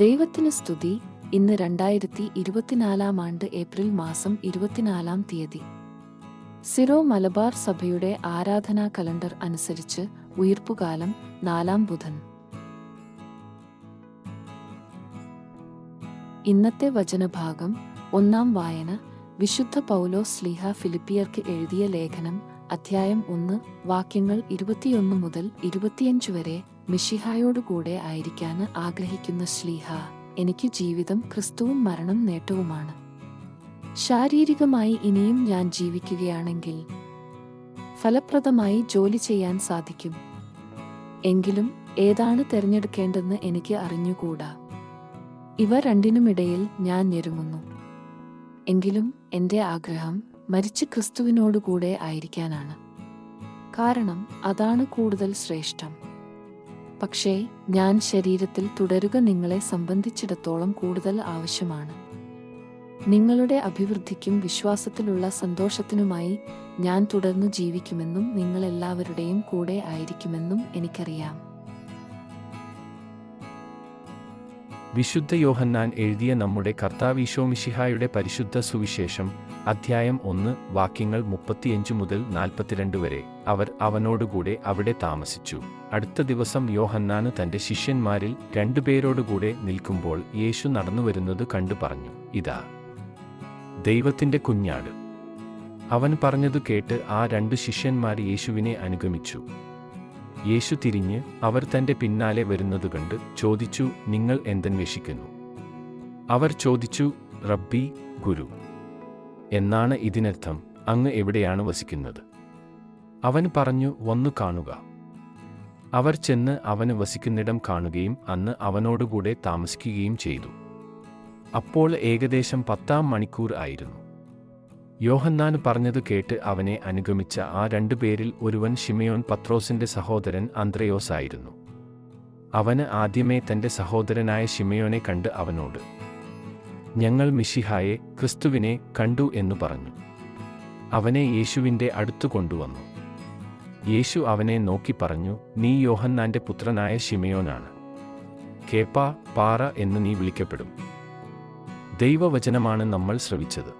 ദൈവത്തിന് സ്തുതി. ഇന്ന് രണ്ടായിരത്തി ഇരുപത്തിനാലാം ആണ്ട് ഏപ്രിൽ മാസം ഇരുപത്തിനാലാം തീയതി. സിറോ മലബാർ സഭയുടെ ആരാധനാ കലണ്ടർ അനുസരിച്ച് ഉയർപ്പുകാലം നാലാം ബുധൻ. ഇന്നത്തെ വചനഭാഗം ഒന്നാം വായന. വിശുദ്ധ പൗലോ സ്ലീഹ ഫിലിപ്പിയർക്ക് എഴുതിയ ലേഖനം അധ്യായം ഒന്ന് വാക്യങ്ങൾ ഇരുപത്തിയൊന്ന് മുതൽ ഇരുപത്തിയഞ്ച് വരെ മിഷിഹായോടുകൂടെ ആയിരിക്കാൻ ആഗ്രഹിക്കുന്ന ശ്ലീഹ എനിക്ക് ജീവിതം ക്രിസ്തുവും മരണം നേട്ടവുമാണ്. ശാരീരികമായി ഇനിയും ഞാൻ ജീവിക്കുകയാണെങ്കിൽ ഫലപ്രദമായി ജോലി ചെയ്യാൻ സാധിക്കും. എങ്കിലും ഏതാണ് തിരഞ്ഞെടുക്കേണ്ടെന്ന് എനിക്ക് അറിഞ്ഞുകൂടാ. ഇവ രണ്ടിനുമിടയിൽ ഞാൻ ഞെരുങ്ങുന്നു. എങ്കിലും എന്റെ ആഗ്രഹം മരിച്ച് ക്രിസ്തുവിനോടുകൂടെ ആയിരിക്കാനാണ്. കാരണം അതാണ് കൂടുതൽ ശ്രേഷ്ഠം. പക്ഷേ ഞാൻ ശരീരത്തിൽ തുടരുക നിങ്ങളെ സംബന്ധിച്ചിടത്തോളം കൂടുതൽ ആവശ്യമാണ്. നിങ്ങളുടെ അഭിവൃദ്ധിക്കും വിശ്വാസത്തിലുള്ള സന്തോഷത്തിനുമായി ഞാൻ തുടർന്നു ജീവിക്കുമെന്നും നിങ്ങളെല്ലാവരുടെയും കൂടെ ആയിരിക്കുമെന്നും എനിക്കറിയാം. വിശുദ്ധ യോഹന്നാൻ എഴുതിയ നമ്മുടെ കർത്താവീശോമിഷിഹായുടെ പരിശുദ്ധ സുവിശേഷം അധ്യായം ഒന്ന് വാക്യങ്ങൾ മുപ്പത്തിയഞ്ച് മുതൽ നാൽപ്പത്തിരണ്ട് വരെ. അവർ അവനോടുകൂടെ അവിടെ താമസിച്ചു. അടുത്ത ദിവസം യോഹന്നാന് തന്റെ ശിഷ്യന്മാരിൽ രണ്ടുപേരോടുകൂടെ നിൽക്കുമ്പോൾ യേശു നടന്നു വരുന്നത് കണ്ടു പറഞ്ഞു ഇതാ ദൈവത്തിന്റെ കുഞ്ഞാട്. അവൻ പറഞ്ഞതു കേട്ട് ആ രണ്ടു ശിഷ്യന്മാർ യേശുവിനെ അനുഗമിച്ചു. യേശു തിരിഞ്ഞ് അവർ തന്റെ പിന്നാലെ വരുന്നത് കണ്ട് ചോദിച്ചു നിങ്ങൾ എന്തന്വേഷിക്കുന്നു അവർ ചോദിച്ചു റബ്ബി ഗുരു. എന്നാണ് ഇതിനർത്ഥം അങ്ങ് എവിടെയാണ് വസിക്കുന്നത്? അവൻ പറഞ്ഞു വന്നു കാണുക. അവർ ചെന്ന് അവന് വസിക്കുന്നിടം കാണുകയും അന്ന് അവനോടുകൂടെ താമസിക്കുകയും ചെയ്തു. അപ്പോൾ ഏകദേശം പത്താം മണിക്കൂർ ആയിരുന്നു. യോഹന്നാൻ പറഞ്ഞതു കേട്ട് അവനെ അനുഗമിച്ച ആ രണ്ടുപേരിൽ ഒരുവൻ ഷിമയോൻ പത്രോസിന്റെ സഹോദരൻ അന്ത്രയോസ് ആയിരുന്നു. അവന് ആദ്യമേ തന്റെ സഹോദരനായ ഷിമയോനെ കണ്ട് അവനോട് ഞങ്ങൾ മിഷിഹായെ ക്രിസ്തുവിനെ കണ്ടു എന്നു പറഞ്ഞു. അവനെ യേശുവിന്റെ അടുത്തു കൊണ്ടുവന്നു. യേശു അവനെ നോക്കി പറഞ്ഞു നീ യോഹന്നാന്റെ പുത്രനായ ഷിമയോനാണ് കേപ്പ പാറ എന്ന് നീ വിളിക്കപ്പെടും. ദൈവവചനമാണ് നമ്മൾ ശ്രവിച്ചത്.